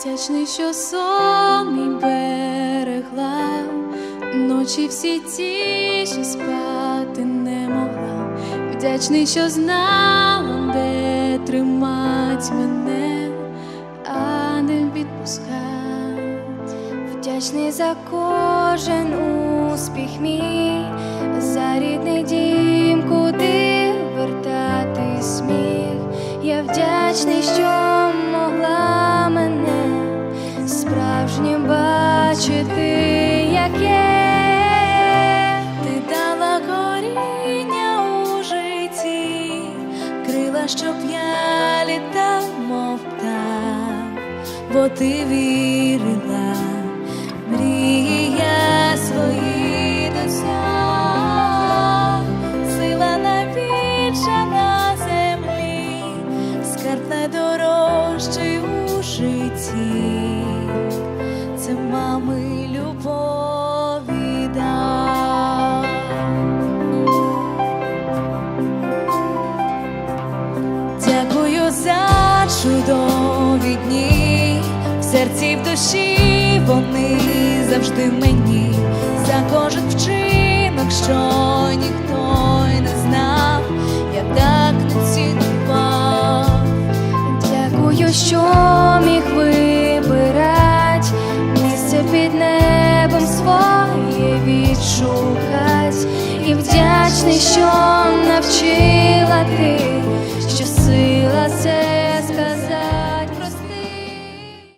Вдячний, що сон мій берегла, ночі всі ті, що спати не могла. Вдячний, що знала, де тримать мене, а не відпускать. Вдячний за кожен успіх мій, справжнім бачити, як є. Ти дала коріння у житті, крила, щоб я літав, мов птах, бо ти вірила, мрії Дякую за чудові дні, в серці в душі вони завжди мені, за кожен вчинок, що ніхто й не знав, я так не цінував. Дякую, що міг вибирать місце під небом відшукать, і вдячний, що навчила ти,